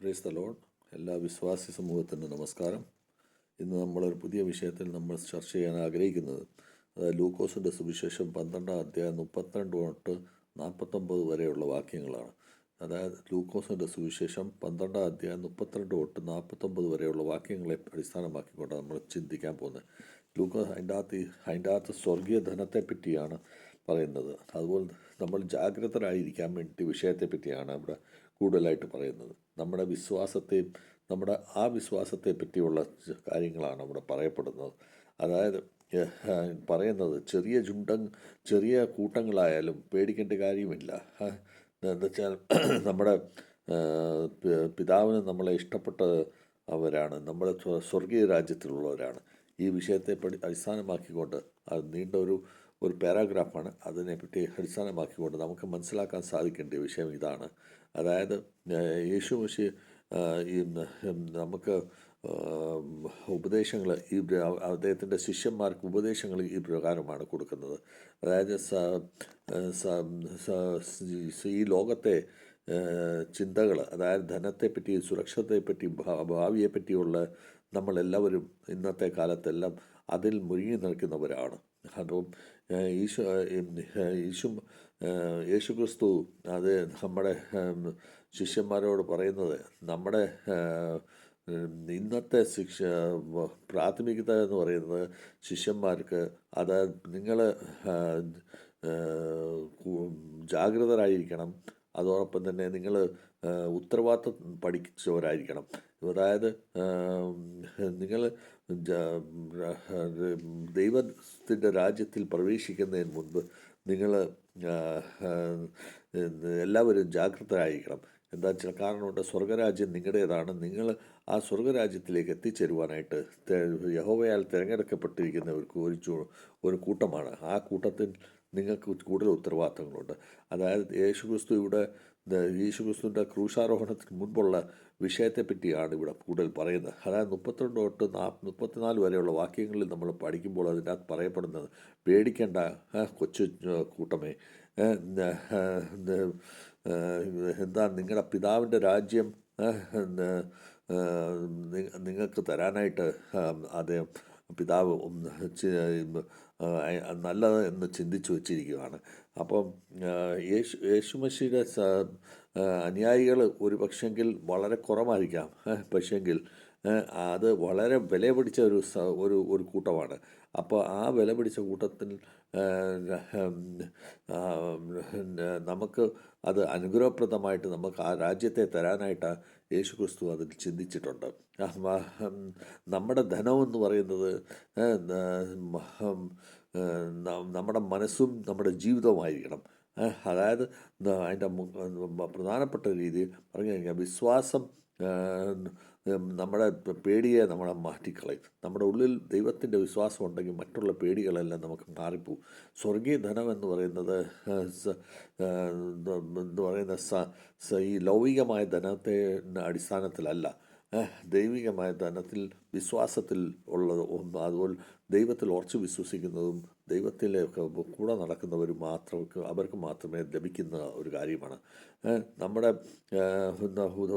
Praise the load എല്ലാ വിശ്വാസി സമൂഹത്തിനും നമസ്കാരം. ഇന്ന് നമ്മൾ ഒരു പുതിയ വിഷയത്തിൽ നമ്മൾ ചർച്ച ചെയ്യാൻ ആഗ്രഹിക്കുന്നത്. അതായത് ലൂക്കോസിന്റെ സുവിശേഷം പന്ത്രണ്ടാം അധ്യായം മുപ്പത്തിരണ്ട് തൊട്ട് നാൽപ്പത്തൊമ്പത് വരെയുള്ള വാക്യങ്ങളാണ്. അതായത് ലൂക്കോസിന്റെ സുവിശേഷം പന്ത്രണ്ടാം അധ്യായം മുപ്പത്തിരണ്ട് തൊട്ട് നാൽപ്പത്തൊമ്പത് വരെയുള്ള വാക്യങ്ങളെ അടിസ്ഥാനമാക്കിക്കൊണ്ടാണ് നമ്മൾ ചിന്തിക്കാൻ പോകുന്നത്. ലൂക്കോസ് അതിന്റെ അകത്ത് അതിന്റെ അകത്ത് സ്വർഗീയ ധനത്തെപ്പറ്റിയാണ് പറയുന്നത്. അതുപോലെ നമ്മൾ ജാഗ്രതരായിരിക്കാൻ വേണ്ടി വിഷയത്തെപ്പറ്റിയാണ് ഇവിടെ കൂടുതലായിട്ട് പറയുന്നത്. നമ്മുടെ വിശ്വാസത്തെയും നമ്മുടെ ആ വിശ്വാസത്തെ പറ്റിയുള്ള കാര്യങ്ങളാണ് അവിടെ പറയപ്പെടുന്നത്. അതായത് പറയുന്നത് ചെറിയ ചുണ്ടൻ ചെറിയ കൂട്ടങ്ങളായാലും പേടിക്കേണ്ട കാര്യമില്ല. എന്നുവെച്ചാൽ നമ്മുടെ പിതാവിന് നമ്മളെ ഇഷ്ടപ്പെട്ട അവരാണ്. നമ്മുടെ സ്വർഗീയ രാജ്യത്തിലുള്ളവരാണ്. ഈ വിഷയത്തെ പടി അടിസ്ഥാനമാക്കിക്കൊണ്ട് അത് നീണ്ട ഒരു ഒരു പാരാഗ്രാഫാണ് അതിനെപ്പറ്റി അടിസ്ഥാനമാക്കിക്കൊണ്ട് നമുക്ക് മനസ്സിലാക്കാൻ സാധിക്കേണ്ട വിഷയം ഇതാണ്. അതായത് യേശു മഷി ഈ നമുക്ക് ഉപദേശങ്ങൾ ഈ അദ്ദേഹത്തിന്റെ ശിഷ്യന്മാർക്ക് ഉപദേശങ്ങൾ ഈ പ്രകാരമാണ് കൊടുക്കുന്നത്. അതായത് ഈ ലോകത്തെ ചിന്തകൾ അതായത് ധനത്തെപ്പറ്റി സുരക്ഷത്തെപ്പറ്റി ഭാവിയെപ്പറ്റിയുള്ള നമ്മളെല്ലാവരും ഇന്നത്തെ കാലത്തെല്ലാം അതിൽ മുഴുകി നിൽക്കുന്നവരാണ്. അപ്പം ഈശോ ഈശു യേശു ക്രിസ്തു അത് നമ്മുടെ ശിഷ്യന്മാരോട് പറയുന്നത് നമ്മുടെ ഇന്നത്തെ ശിക്ഷ പ്രാഥമികത എന്ന് പറയുന്നത് ശിഷ്യന്മാർക്ക് അത് നിങ്ങൾ ജാഗ്രതരായിരിക്കണം. അതോടൊപ്പം തന്നെ നിങ്ങൾ ഉത്തരവാദിത്വം പഠിച്ചവരായിരിക്കണം. അതായത് നിങ്ങൾ ദൈവത്തിന്റെ രാജ്യത്തിൽ പ്രവേശിക്കുന്നതിന് മുൻപ് നിങ്ങൾ എല്ലാവരും ജാഗ്രതരായിരിക്കണം എന്താ വെച്ചാൽ കാരണമുണ്ട് സ്വർഗരാജ്യം നിങ്ങളുടേതാണ്. നിങ്ങൾ ആ സ്വർഗരാജ്യത്തിലേക്ക് എത്തിച്ചേരുവാനായിട്ട് യഹോവയാൽ തിരഞ്ഞെടുക്കപ്പെട്ടിരിക്കുന്ന ഒരു ഒരു കൂട്ടമാണ്. ആ കൂട്ടത്തിൽ നിങ്ങൾക്ക് കൂടുതൽ ഉത്തരവാദിത്തങ്ങളുണ്ട്. അതായത് യേശുക്രിസ്തു ഇവിടെ യേശുക്രിസ്തുവിന്റെ ക്രൂശാരോഹണത്തിന് മുൻപുള്ള വിഷയത്തെ പറ്റിയാണ് ഇവിടെ കൂടുതൽ പറയുന്നത്. അതായത് മുപ്പത്തിരണ്ട് തൊട്ട് നാ മുപ്പത്തിനാല് വരെയുള്ള വാക്യങ്ങളിൽ നമ്മൾ പഠിക്കുമ്പോൾ അതിന്റെ അകത്ത് പറയപ്പെടുന്നത് പേടിക്കേണ്ട കൊച്ചു കൂട്ടമേ എന്താ നിങ്ങളുടെ പിതാവിന്റെ രാജ്യം നിങ്ങൾക്ക് തരാനായിട്ട് അദ്ദേഹം പിതാവ് നല്ലത് എന്ന് ചിന്തിച്ചു വച്ചിരിക്കുകയാണ് അപ്പം യേശു യേശു യേശുമശിയുടെ അനുയായികൾ ഒരു പക്ഷെങ്കിൽ വളരെ കുറവായിരിക്കാം. പക്ഷെങ്കിൽ അത് വളരെ വില പിടിച്ച ഒരു ഒരു ഒരു കൂട്ടമാണ്. അപ്പോൾ ആ വില പിടിച്ച കൂട്ടത്തിൽ നമുക്ക് അത് അനുഗ്രഹപ്രദമായിട്ട് നമുക്ക് ആ രാജ്യത്തെ തരാനായിട്ട് യേശു ക്രിസ്തു അതിൽ ചിന്തിച്ചിട്ടുണ്ട്. നമ്മുടെ ധനമെന്ന് പറയുന്നത് നമ്മുടെ മനസ്സും നമ്മുടെ ജീവിതവുമായിരിക്കണം അതായത് അതിന്റെ പ്രധാനപ്പെട്ട രീതിയിൽ പറഞ്ഞു കഴിഞ്ഞാൽ വിശ്വാസം നമ്മുടെ പേടിയെ നമ്മളെ മാറ്റിക്കളയും. നമ്മുടെ ഉള്ളിൽ ദൈവത്തിന്റെ വിശ്വാസം ഉണ്ടെങ്കിൽ മറ്റുള്ള പേടികളെല്ലാം നമുക്ക് മാറിപ്പോവും. സ്വർഗീയ ധനം എന്ന് പറയുന്നത് എന്ന് പറയുന്ന ഈ ലൗകികമായ ധനത്തെ അടിസ്ഥാനത്തിലല്ല. ദൈവികമായ ധനത്തിൽ വിശ്വാസത്തിൽ ഉള്ളത് ഒന്ന്. അതുപോലെ ദൈവത്തിൽ ഉറച്ചു വിശ്വസിക്കുന്നതും ദൈവത്തിലേക്ക് കൂടെ നടക്കുന്നവരും മാത്രം അവർക്ക് മാത്രമേ ലഭിക്കുന്ന ഒരു കാര്യമാണ്. നമ്മുടെ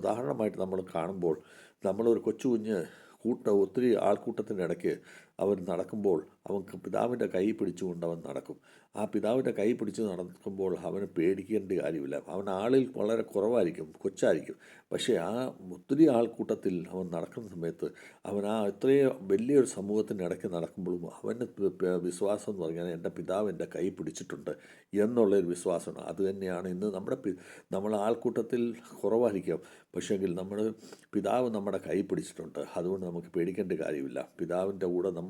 ഉദാഹരണമായിട്ട് നമ്മൾ കാണുമ്പോൾ നമ്മളൊരു കൊച്ചു കുഞ്ഞ് കൂട്ട ഒത്തിരി ആൾക്കൂട്ടത്തിന്റെ ഇടയ്ക്ക് അവൻ നടക്കുമ്പോൾ അവൻക്ക് പിതാവിന്റെ കൈ പിടിച്ചുകൊണ്ട് അവൻ നടക്കും. ആ പിതാവിന്റെ കൈ പിടിച്ച് നടക്കുമ്പോൾ അവന് പേടിക്കേണ്ട കാര്യമില്ല. അവൻ ആളിൽ വളരെ കുറവായിരിക്കും കൊച്ചായിരിക്കും. പക്ഷേ ആ ഒത്തിരി ആൾക്കൂട്ടത്തിൽ അവൻ നടക്കുന്ന സമയത്ത് അവൻ ആ ഇത്രയും വലിയൊരു സമൂഹത്തിന്റെ ഇടയ്ക്ക് നടക്കുമ്പോഴും പ- വിശ്വാസം എന്ന് പറഞ്ഞാൽ എന്റെ പിതാവ് എന്റെ കൈ പിടിച്ചിട്ടുണ്ട് എന്നുള്ളൊരു വിശ്വാസമാണ്. അതുതന്നെയാണ് ഇന്ന് നമ്മുടെ നമ്മൾ ആൾക്കൂട്ടത്തിൽ കുറവായിരിക്കാം. പക്ഷേങ്കിൽ നമ്മൾ പിതാവ് നമ്മുടെ കൈ പിടിച്ചിട്ടുണ്ട്. അതുകൊണ്ട് നമുക്ക് പേടിക്കേണ്ട കാര്യമില്ല. പിതാവിന്റെ കൂടെ നമ്മൾ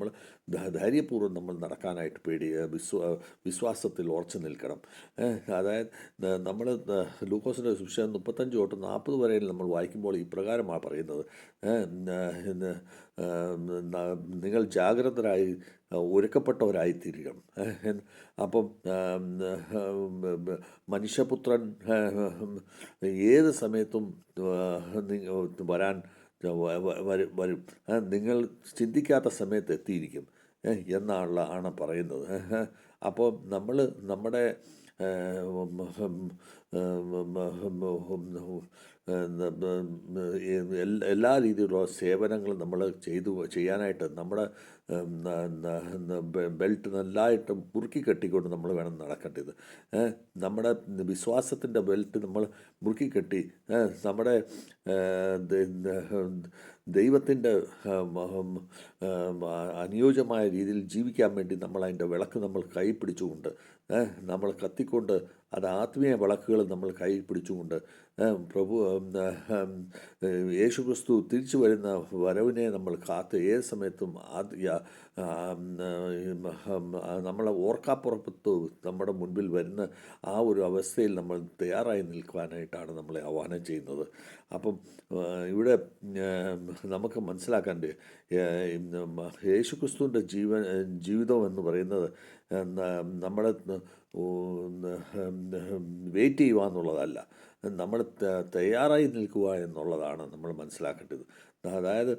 ധ- ധൈര്യപൂർവം നമ്മൾ നടക്കാനായിട്ട് പേടി വിശ്വ വിശ്വാസത്തിൽ ഉറച്ചു നിൽക്കണം. അതായത് നമ്മൾ ലൂക്കോസിന്റെ സുവിശേഷം മുപ്പത്തഞ്ച് തൊട്ട് നാൽപ്പത് വരെ നമ്മൾ വായിക്കുമ്പോൾ ഇപ്രകാരമാണ് പറയുന്നത്. നിങ്ങൾ ജാഗ്രതരായി ഒരുക്കപ്പെട്ടവരായി തീരണം അപ്പം മനുഷ്യപുത്രൻ ഏത് സമയത്തും വരാൻ വരും നിങ്ങൾ ചിന്തിക്കാത്ത സമയത്ത് എത്തിയിരിക്കും. എന്നാണുള്ള ആണ് പറയുന്നത്. അപ്പോൾ നമ്മൾ നമ്മുടെ എല്ലാ രീതിയിലുള്ള സേവനങ്ങളും നമ്മൾ ചെയ്തു ചെയ്യാനായിട്ട് നമ്മുടെ ബെൽറ്റ് നല്ലതായിട്ട് മുറുക്കി കെട്ടിക്കൊണ്ട് നമ്മൾ വേണം നടക്കേണ്ടത്. നമ്മുടെ വിശ്വാസത്തിന്റെ ബെൽറ്റ് നമ്മൾ മുറുക്കി കെട്ടി നമ്മുടെ ദൈവത്തിന്റെ അനുയോജ്യമായ രീതിയിൽ ജീവിക്കാൻ വേണ്ടി നമ്മൾ അതിന്റെ വിളക്ക് നമ്മൾ കൈ പിടിച്ചുകൊണ്ട് നമ്മൾ കത്തിക്കൊണ്ട് അത് ആത്മീയ വിളക്കുകൾ നമ്മൾ കൈ പിടിച്ചുകൊണ്ട് പ്രഭു യേശു ക്രിസ്തു തിരിച്ചു വരുന്ന വരവിനെ നമ്മൾ കാത്ത് ഏത് സമയത്തും നമ്മളെ ഓർക്കാപ്പുറത്ത് നമ്മുടെ മുൻപിൽ വരുന്ന ആ ഒരു അവസ്ഥയിൽ നമ്മൾ തയ്യാറായി നിൽക്കുവാനായിട്ടാണ് നമ്മളെ ആഹ്വാനം ചെയ്യുന്നത്. അപ്പം ഇവിടെ നമുക്ക് മനസ്സിലാക്കേണ്ടത് യേശു ക്രിസ്തുവിന്റെ ജീവൻ ജീവിതം എന്ന് പറയുന്നത് നമ്മളെ വെയിറ്റ് ചെയ്യുക എന്നുള്ളതല്ല. നമ്മൾ തയ്യാറായി നിൽക്കുക എന്നുള്ളതാണ് നമ്മൾ മനസ്സിലാക്കേണ്ടത്. അതായത്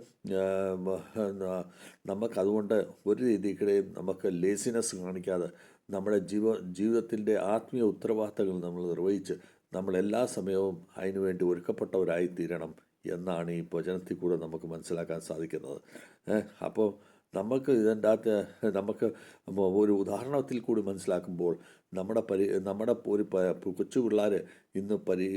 നമുക്കതുകൊണ്ട് ഒരു രീതിക്കിടെയും നമുക്ക് ലേസിനെസ് കാണിക്കാതെ നമ്മുടെ ജീവ ജീവിതത്തിന്റെ ആത്മീയ ഉത്തരവാദിത്തങ്ങൾ നമ്മൾ നിർവഹിച്ച് നമ്മൾ എല്ലാ സമയവും അതിനുവേണ്ടി ഒരുക്കപ്പെട്ടവരായി തീരണം എന്നാണ് ഈ വചനത്തിൽ കൂടെ നമുക്ക് മനസ്സിലാക്കാൻ സാധിക്കുന്നത്. അപ്പോൾ നമുക്ക് ഇതിന്റെ അകത്ത് നമുക്ക് ഒരു ഉദാഹരണത്തിൽ കൂടി മനസ്സിലാക്കുമ്പോൾ നമ്മുടെ പരി നമ്മുടെ ഒരു കൊച്ചു പിള്ളേർ ഇന്ന് പരീ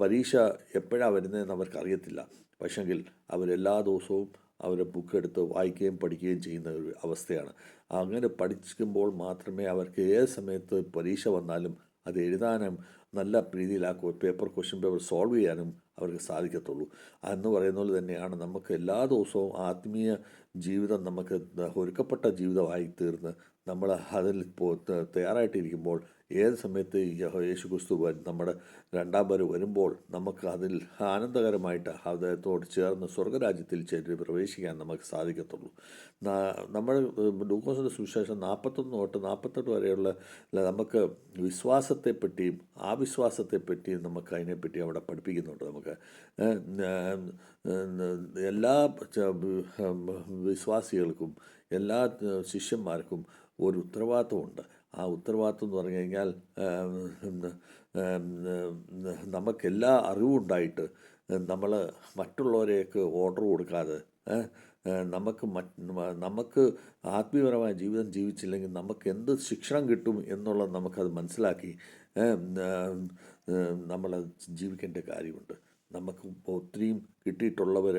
പരീക്ഷ എപ്പോഴാണ് വരുന്നതെന്ന് അവർക്കറിയത്തില്ല. പക്ഷെങ്കിൽ അവരെല്ലാ ദിവസവും അവരെ ബുക്ക് എടുത്ത് വായിക്കുകയും പഠിക്കുകയും ചെയ്യുന്ന ഒരു അവസ്ഥയാണ്. അങ്ങനെ പഠിക്കുമ്പോൾ മാത്രമേ അവർക്ക് ഏത് സമയത്ത് പരീക്ഷ വന്നാലും അത് എഴുതാനും നല്ല രീതിയിൽ ആ പേപ്പർ ക്വസ്റ്റ്യൻ പേപ്പർ സോൾവ് ചെയ്യാനും അവർക്ക് സാധിക്കത്തുള്ളൂ. എന്ന് പറയുന്ന പോലെ തന്നെയാണ് നമുക്ക് എല്ലാ ദിവസവും ആത്മീയ ജീവിതം നമുക്ക് ഒരുക്കപ്പെട്ട ജീവിതമായി തീർന്ന് നമ്മൾ അതിൽ തയ്യാറായിട്ടിരിക്കുമ്പോൾ ഏത് സമയത്ത് യേശു ക്രിസ്തു നമ്മുടെ രണ്ടാം വരെ വരുമ്പോൾ നമുക്ക് അതിൽ ആനന്ദകരമായിട്ട് അദ്ദേഹത്തോട് ചേർന്ന് സ്വർഗരാജ്യത്തിൽ ചേരി പ്രവേശിക്കാൻ നമുക്ക് സാധിക്കത്തുള്ളൂ. നമ്മൾ ലൂക്കോസിന്റെ സുവിശേഷം നാൽപ്പത്തൊന്ന് തൊട്ട് നാൽപ്പത്തെട്ട് വരെയുള്ള നമുക്ക് വിശ്വാസത്തെപ്പറ്റിയും ആ വിശ്വാസത്തെപ്പറ്റിയും നമുക്ക് അതിനെപ്പറ്റി അവിടെ പഠിപ്പിക്കുന്നുണ്ട് നമുക്ക്. എല്ലാ വിശ്വാസികൾക്കും എല്ലാ ശിഷ്യന്മാർക്കും ഒരു ഉത്തരവാദിത്വമുണ്ട്. ആ ഉത്തരവാദിത്വം എന്ന് പറഞ്ഞു കഴിഞ്ഞാൽ നമുക്കെല്ലാ അറിവുണ്ടായിട്ട് നമ്മൾ മറ്റുള്ളവരെയൊക്കെ ഓർഡർ കൊടുക്കാതെ നമുക്ക് നമുക്ക് ആത്മീയപരമായ ജീവിതം ജീവിച്ചില്ലെങ്കിൽ നമുക്ക് എന്ത് ശിക്ഷണം കിട്ടും എന്നുള്ളത് നമുക്കത് മനസ്സിലാക്കി നമ്മൾ ജീവിക്കേണ്ട കാര്യമുണ്ട്. നമുക്ക് ഒത്തിരിയും കിട്ടിയിട്ടുള്ളവർ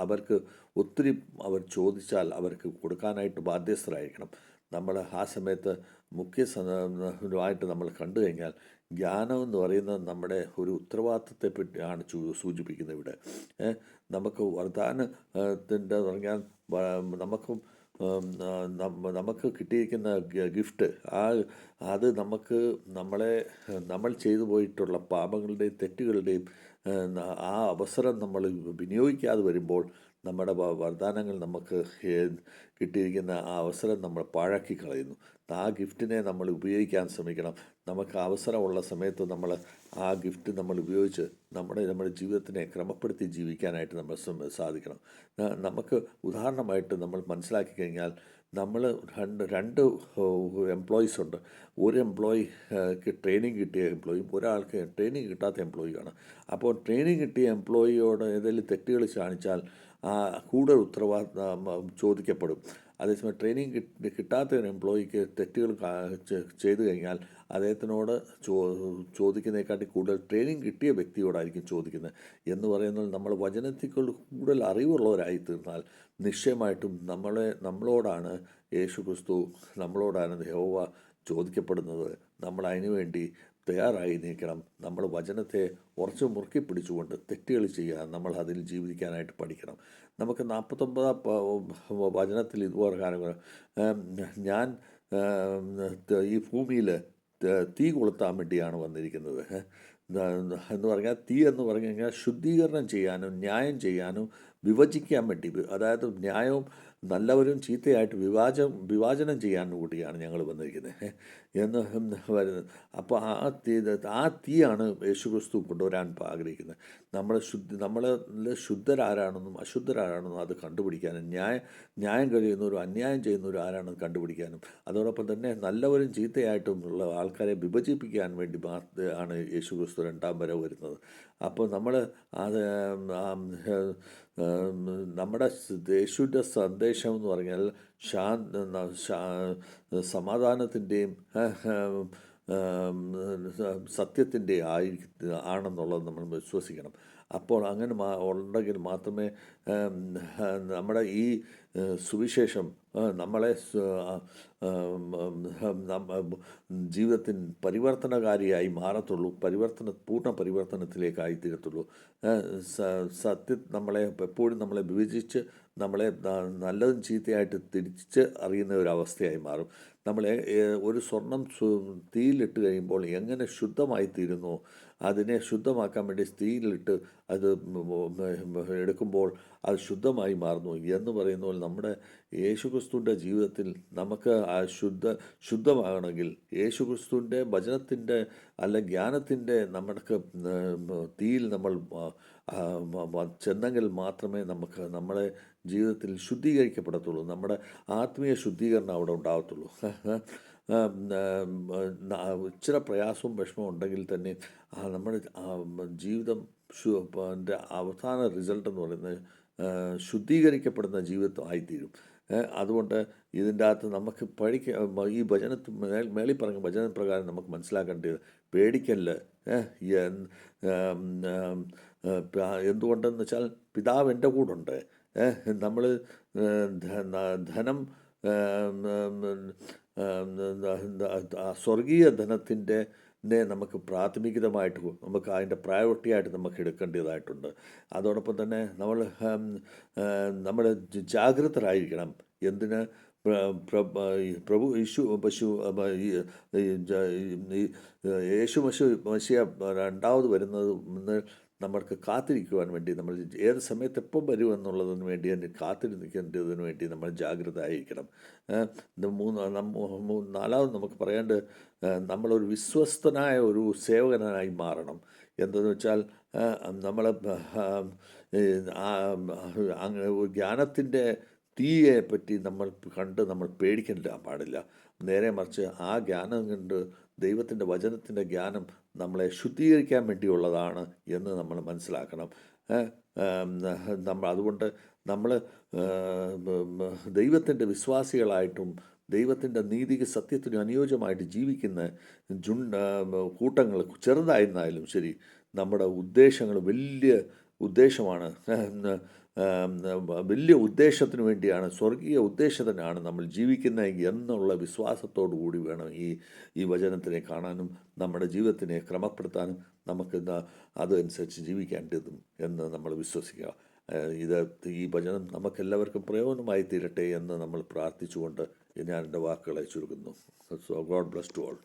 അവർക്ക് ഒത്തിരി അവർ ചോദിച്ചാൽ അവർക്ക് കൊടുക്കാനായിട്ട് ബാധ്യസ്ഥരായിരിക്കണം. നമ്മൾ ആ സമയത്ത് മുഖ്യ ആയിട്ട് നമ്മൾ കണ്ടു കഴിഞ്ഞാൽ ജ്ഞാനം എന്ന് പറയുന്നത് നമ്മുടെ ഒരു ഉത്തരവാദിത്തത്തെ പറ്റിയാണ് സൂചിപ്പിക്കുന്നത് ഇവിടെ. നമുക്ക് വർദ്ധാനത്തിന്റെ പറഞ്ഞാൽ നമുക്കും നമുക്ക് കിട്ടിയിരിക്കുന്ന ഗിഫ്റ്റ് ആ അത് നമുക്ക് നമ്മളെ നമ്മൾ ചെയ്തു പോയിട്ടുള്ള പാപങ്ങളുടെയും തെറ്റുകളുടെയും ആ അവസരം നമ്മൾ വിനിയോഗിക്കാതെ വരുമ്പോൾ നമ്മുടെ വരദാനങ്ങൾ നമുക്ക് കിട്ടിയിരിക്കുന്ന ആ അവസരം നമ്മൾ പാഴാക്കി കളയുന്നു. ആ ഗിഫ്റ്റിനെ നമ്മൾ ഉപയോഗിക്കാൻ ശ്രമിക്കണം. നമുക്ക് അവസരമുള്ള സമയത്ത് നമ്മൾ ആ ഗിഫ്റ്റ് നമ്മൾ ഉപയോഗിച്ച് നമ്മുടെ നമ്മുടെ ജീവിതത്തിനെ ക്രമപ്പെടുത്തി ജീവിക്കാനായിട്ട് നമ്മൾ സാധിക്കണം. നമുക്ക് ഉദാഹരണമായിട്ട് നമ്മൾ മനസ്സിലാക്കി കഴിഞ്ഞാൽ നമ്മൾ രണ്ട് രണ്ട് എംപ്ലോയീസ് ഉണ്ട്. ഒരു എംപ്ലോയിക്ക് ട്രെയിനിങ് കിട്ടിയ എംപ്ലോയിയും ഒരാൾക്ക് ട്രെയിനിങ് കിട്ടാത്ത എംപ്ലോയിയാണ് അപ്പോൾ ട്രെയിനിങ് കിട്ടിയ എംപ്ലോയിയോട് ഏതെങ്കിലും തെറ്റുകൾ കാണിച്ചാൽ കൂടുതൽ ഉത്തരവാദിത്തം ചോദിക്കപ്പെടും. അതേസമയം ട്രെയിനിങ് കിട്ടി കിട്ടാത്ത ഒരു എംപ്ലോയിക്ക് തെറ്റുകൾ ചെയ്തു കഴിഞ്ഞാൽ അദ്ദേഹത്തിനോട് ചോ ചോദിക്കുന്നതിനെക്കാട്ടി കൂടുതൽ ട്രെയിനിങ് കിട്ടിയ വ്യക്തിയോടായിരിക്കും ചോദിക്കുന്നത്. എന്ന് പറയുന്നത് നമ്മൾ വചനത്തിൽ കൂടുതൽ അറിവുള്ളവരായി തീർന്നാൽ നിശ്ചയമായിട്ടും നമ്മളെ നമ്മളോടാണ് യേശു ക്രിസ്തു നമ്മളോടാണ് യഹോവ ചോദിക്കപ്പെടുന്നത്. നമ്മൾ അതിനു വേണ്ടി തയ്യാറായി നിൽക്കണം നമ്മൾ വചനത്തെ ഉറച്ചു മുറുക്കി പിടിച്ചുകൊണ്ട് തെറ്റുകൾ ചെയ്യാൻ നമ്മൾ അതിൽ ജീവിക്കാനായിട്ട് പഠിക്കണം. നമുക്ക് നാൽപ്പത്തൊമ്പതാം വചനത്തിൽ ഇതുപോലെ കാര്യങ്ങൾ ഞാൻ ഈ ഭൂമിയിൽ തീ കൊളുത്താൻ വേണ്ടിയാണ് വന്നിരിക്കുന്നത്. എന്ന് പറഞ്ഞാൽ തീ എന്ന് പറഞ്ഞു കഴിഞ്ഞാൽ ശുദ്ധീകരണം ചെയ്യാനും ന്യായം ചെയ്യാനും വിഭജിക്കാൻ വേണ്ടി. അതായത് ന്യായവും നല്ലവരും ചീത്തയായിട്ട് വിവാചം വിവാചനം ചെയ്യാൻ കൂടിയാണ് ഞങ്ങൾ വന്നിരിക്കുന്നത്. എന്ന് വരുന്നത് അപ്പോൾ ആ തീ ആ തീയാണ് യേശുക്രിസ്തു കൊണ്ടുവരാൻ ആഗ്രഹിക്കുന്നത്. നമ്മളെ ശുദ്ധ നമ്മളെ ശുദ്ധരാരാണെന്നും അശുദ്ധരാരാണെന്നും അത് കണ്ടുപിടിക്കാനും ന്യായ ന്യായം കഴിയുന്നവരും അന്യായം ചെയ്യുന്നവരും ആരാണെന്ന് കണ്ടുപിടിക്കാനും അതോടൊപ്പം തന്നെ നല്ലവരും ചീത്തയായിട്ടും ഉള്ള ആൾക്കാരെ വിഭജിപ്പിക്കാൻ വേണ്ടി ആണ് യേശുക്രിസ്തു രണ്ടാം വരെ വരുന്നത്. അപ്പോൾ നമ്മൾ അത് നമ്മുടെ യേശുവിന്റെ സന്ദേശം എന്ന് പറഞ്ഞാൽ ശാന്ത സമാധാനത്തിന്റെയും സത്യത്തിന്റെ ആയി ആണെന്നുള്ളത് നമ്മൾ വിശ്വസിക്കണം. അപ്പോൾ അങ്ങനെ മാ ഉണ്ടെങ്കിൽ മാത്രമേ നമ്മുടെ ഈ സുവിശേഷം നമ്മളെ ജീവിതത്തിൽ പരിവർത്തനകാരിയായി മാറത്തുള്ളൂ പരിവർത്തന പൂർണ പരിവർത്തനത്തിലേക്കായി തീരത്തുള്ളൂ. സത്യ നമ്മളെ എപ്പോഴും നമ്മളെ വിഭജിച്ച് നമ്മളെ നല്ലതും ചീത്തയായിട്ട് തിരിച്ച് അറിയുന്ന ഒരു അവസ്ഥയായി മാറും. നമ്മളെ ഏഹ്, ഒരു സ്വർണം തീയിലിട്ട് കഴിയുമ്പോൾ എങ്ങനെ ശുദ്ധമായി തീരുന്നു അതിനെ ശുദ്ധമാക്കാൻ വേണ്ടി തീയിലിട്ട് അത് എടുക്കുമ്പോൾ അത് ശുദ്ധമായി മാറുന്നു എന്ന് പറയുന്ന പോലെ നമ്മുടെ യേശുക്രിസ്തുവിന്റെ ജീവിതത്തിൽ നമുക്ക് ആ ശുദ്ധ ശുദ്ധമാകണമെങ്കിൽ യേശുക്രിസ്തുവിന്റെ വചനത്തിന്റെ അല്ല ജ്ഞാനത്തിന്റെ നമ്മൾക്ക് തീയിൽ നമ്മൾ ചെന്നെങ്കിൽ മാത്രമേ നമുക്ക് നമ്മുടെ ജീവിതത്തിൽ ശുദ്ധീകരിക്കപ്പെടത്തുള്ളൂ. നമ്മുടെ ആത്മീയ ശുദ്ധീകരണം അവിടെ ഉണ്ടാകത്തുള്ളൂ. ഇച്ചിരി പ്രയാസവും വിഷമവും ഉണ്ടെങ്കിൽ തന്നെ നമ്മുടെ ജീവിതം അവസാന റിസൾട്ട് എന്ന് പറയുന്നത് ശുദ്ധീകരിക്കപ്പെടുന്ന ജീവിതം ആയിത്തീരും. ഏ, അതുകൊണ്ട് ഇതിന്റെ അകത്ത് നമുക്ക് പഠിക്ക ഈ ഭജനത്തിൽ മേളി പറഞ്ഞ വചനപ്രകാരം നമുക്ക് മനസ്സിലാക്കേണ്ടത് പേടിക്കല്ല എന്തുകൊണ്ടെന്ന് വെച്ചാൽ പിതാവ് എന്റെ കൂടുണ്ട് നമ്മൾ ധനം സ്വർഗീയ ധനത്തിന്റെ നമുക്ക് പ്രാഥമികമായിട്ട് നമുക്ക് അതിന്റെ പ്രയോറിറ്റി ആയിട്ട് നമുക്ക് എടുക്കേണ്ടതായിട്ടുണ്ട്. അതോടൊപ്പം തന്നെ നമ്മൾ നമ്മൾ ജാഗ്രതരായിരിക്കണം. എന്തിന്? പ്രഭു യേശു പശു യേശു പശു മശിയ രണ്ടാമത് വരുന്നത് നമ്മൾക്ക് കാത്തിരിക്കുവാൻ വേണ്ടി നമ്മൾ ഏത് സമയത്ത് എപ്പം വരുമെന്നുള്ളതിന് വേണ്ടി അതിന് കാത്തിരിക്കേണ്ടതിന് വേണ്ടി നമ്മൾ ജാഗ്രത ആയിരിക്കണം മൂന്ന് നാലാമത് നമുക്ക് പറയാണ്ട് നമ്മളൊരു വിശ്വസ്തനായ ഒരു സേവകനായി മാറണം. എന്തെന്ന് വെച്ചാൽ നമ്മൾ ജ്ഞാനത്തിന്റെ തീയെ പറ്റി നമ്മൾ കണ്ട് നമ്മൾ പേടിക്കാൻ പാടില്ല. നേരെ മറിച്ച് ആ ജ്ഞാനം കൊണ്ട് ദൈവത്തിന്റെ വചനത്തിന്റെ ജ്ഞാനം നമ്മളെ ശുദ്ധീകരിക്കാൻ വേണ്ടിയുള്ളതാണ് എന്ന് നമ്മൾ മനസ്സിലാക്കണം. നമ്മൾ അതുകൊണ്ട് നമ്മൾ ദൈവത്തിന്റെ വിശ്വാസികളായിട്ടും ദൈവത്തിന്റെ നീതിക്ക് സത്യത്തിനും അനുയോജ്യമായിട്ട് ജീവിക്കുന്ന ജുൺ കൂട്ടങ്ങൾ ചെറുതായിരുന്നാലും ശരി നമ്മുടെ ഉദ്ദേശങ്ങൾ വലിയ ഉദ്ദേശമാണ്. വലിയ ഉദ്ദേശത്തിന് വേണ്ടിയാണ് സ്വർഗീയ ഉദ്ദേശത്തിനാണ് നമ്മൾ ജീവിക്കുന്നത് എന്നുള്ള വിശ്വാസത്തോടു കൂടി വേണം ഈ ഈ വചനത്തിനെ കാണാനും നമ്മുടെ ജീവിതത്തിനെ ക്രമപ്പെടുത്താനും നമുക്ക് അതനുസരിച്ച് ജീവിക്കേണ്ടതും എന്ന് നമ്മൾ വിശ്വസിക്കുക. ഇത് ഈ വചനം നമുക്കെല്ലാവർക്കും പ്രയോജനമായി തീരട്ടെ എന്ന് നമ്മൾ പ്രാർത്ഥിച്ചുകൊണ്ട് ഞാൻ എന്റെ വാക്കുകളെ ചുരുക്കുന്നു. So God bless to all